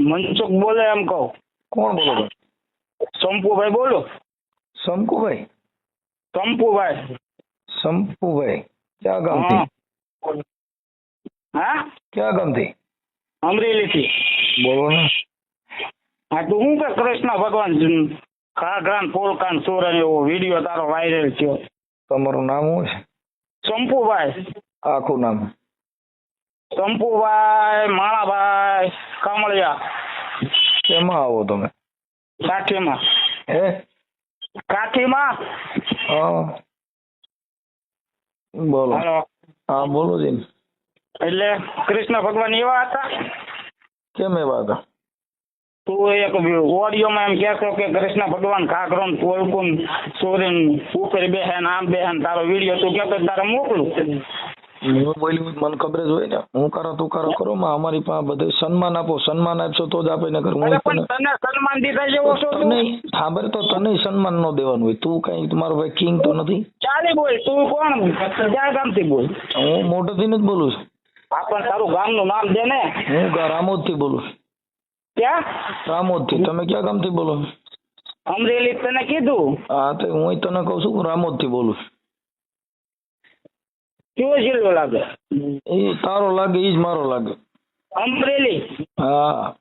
મનસુખ બોલે એમ કહું. કોણ બોલો ભાઈ? શંપુભાઈ બોલો. શંકુભાઈ? શંપુભાઈ શંપુભાઈ ક્યાં ગામથી? હા. ક્યાં ગામથી? અમરેલીથી. બોલો ને હા તો હું કે કૃષ્ણ ભગવાન ઘાઘરાન પોલકાન સોરન એવો વીડિયો તારો વાયરલ થયો. તમારું નામ શું છે? શંપુભાઈ આખું નામ. શંપુભાઈ માણાભાઈ કામળિયા. કેમાં આવો તમે? કાઠીમાં. હે? કાઠીમાં? હા. બોલો. હાલો. હા બોલો જી. એટલે કૃષ્ણ ભગવાન એવા હતા? કેમ એવા હતા? તું એક ઓડિયોમાં એમ કહેશો કે કૃષ્ણ ભગવાન ઘાઘરોન કોલકુન સોરીન ઉપર બેહેન આમ બેહેન તારો વીડિયો તું કહેતો તારે મોકલું? હું બોલ્યું મને ખબર જ હોય ને હું કરો તું કરો કરો માં અમારી પાસે બધે સન્માન આપો સન્માન આપશો તો જ આપે ને કર હું તને સન્માન દીધા જેવો છો તને ખબર તો તને સન્માન નો દેવાનું હોય. તું કઈ તમારો ભાઈ કિંગ તો નથી? ચાલે બોલ તું કોણ? ક્યાં ગામથી બોલ? હું મોટેથી જ બોલું છું. આ પણ તારું ગામનું નામ દે ને. હું રામોદથી બોલું ક્યાં? રામોદથી તમે ક્યાં ગામથી બોલો અમરેલી તને કીધું. હા તો હું તને કહું છું રામોદથી બોલું. કેવો જિલ્લો લાગે. એ તારો લાગે એ જ મારો લાગે. અમરેલી. હા.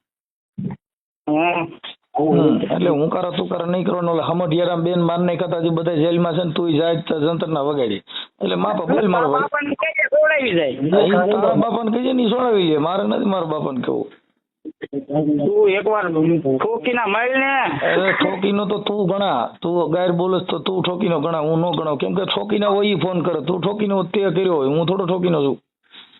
એટલે હું કરે તું કરે નહીં કરવાનો એટલે હમઢિયારામ બેન માર નહીં કરતા જે બધા જેલમાં છે ને તું જાય તો જંતર ના વગાડી એટલે માપા બોલ મારો ભાઈ. કહેજે ઈ તારા બાપાને કહીએ ને ઈ સોડાવી લે. મારે નથી મારા બાપાને કેવું તું એકવાર ઠોકીના મળ ને. ઠોકીનો તો તું ગણા. તું ગાયર બોલસ તો તું ઠોકીનો ગણા. હું નો ગણાવ. કેમ કે ઠોકીના હોય ફોન કરે. તું ઠોકીનો તે કર્યો હોય. હું થોડો ઠોકીનો છું.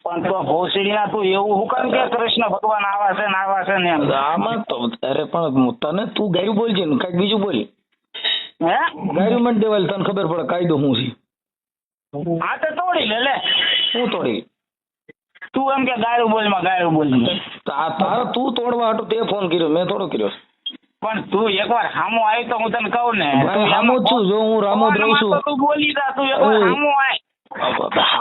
પણ તો ભોસડીના તું એવું હું કામ કે કૃષ્ણ ભગવાન આવા છે ને આવા છે ને આમાં તો અરે પણ તને તું ગાયું બોલજે ને. કાંઈક બીજું બોલ. હે? ગાયું મને દેવાય તને ખબર પડે કાયદો હું છે. હા તો તોડી લે લે. હું તોડી. તું એમ કે ગાયું બોલમાં માં ગાયું તા- તારે તું તોડવા હાટુ તે ફોન કર્યો મેં થોડો કર્યો. પણ તું એકવાર સામો આવી તો હું તને કહું ને. સામો છું. જો હું રામોદ રહું છું. તું બોલી જા તું એકવાર. સામો આય.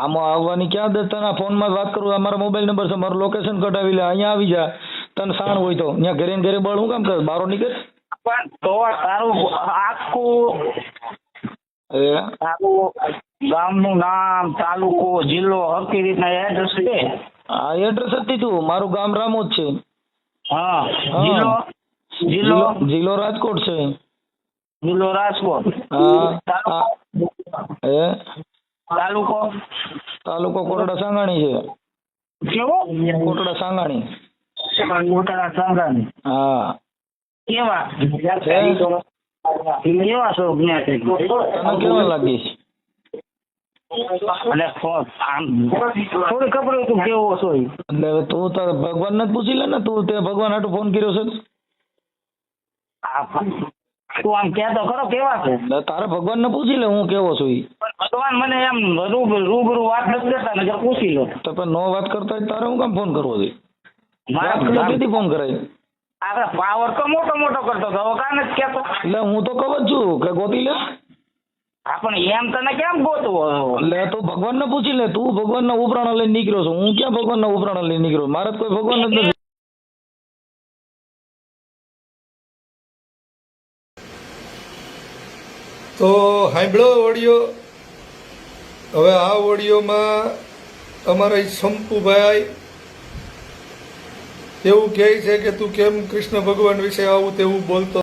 આમાં આવવાની ક્યાં દે? તને ફોનમાં વાત કરું મારો મોબાઈલ નંબર છે મારું લોકેશન કઢાવી લે અહીંયા આવી જા. તને સાણ હોય તો અહીંયા ઘરે ઘરે બળ હું કામ કરે? બારો નીકળ? પણ તો તારું આખું તારું ગામનું નામ તાલુકો જિલ્લો હકી રીતના એડ્રેસ છે. આ એડ્રેસ જ દીધું મારું ગામ રામોદ છે. હા હા. જિલ્લો? જિલ્લો? જિલ્લો રાજકોટ છે. જિલ્લો રાજકોટ. હા. તાલુકો? તાલુકો? તાલુકો કોટડા સાંગાણી છે. કેવો? કોટડા સાંગાણી. કોટડા સાંગાણી. હા. કેવા? કેવા છો? જ્ઞાતિ તને કેવા લાગી? અને થોડું ખબર હોય તું કેવો છો એટલે તું તારે ભગવાન ને પૂછી લે ને તું તે ભગવાન હાટુ ફોન કર્યો છે તું આમ કહેતો ખરો કેવા છે? તારે ભગવાન ને પૂછી લે હું કેવો છું ભગવાન મને એમ રૂબરૂ વાત નથી કરતા ને પૂછી લો. તો પણ નો વાત કરતા તારે હું કામ ફોન કરવો છે? મારા ફોન કરાય? આપણે પાવર તો મોટો મોટો કરતો હતો કાને કેતો નથી એટલે હું તો કહું છું કે ગોતી લે. આપણે એમ તને કેમ ગોતવો? એટલે તું ભગવાનને પૂછી લે તું ભગવાન ના ઉપરાણ લઈને નીકળ્યો છું. હું ક્યાં ભગવાનના ઉપરાણ લઈને નીકળ્યો મારે તો કોઈ ભગવાન જ નથી. તો સાંભળો ઓડિયો. હવે આ ઓડિયોમાં અમારા શંપુભાઈ એવું કહે છે કે તું કેમ કૃષ્ણ ભગવાન વિશે આવું તેવું બોલતો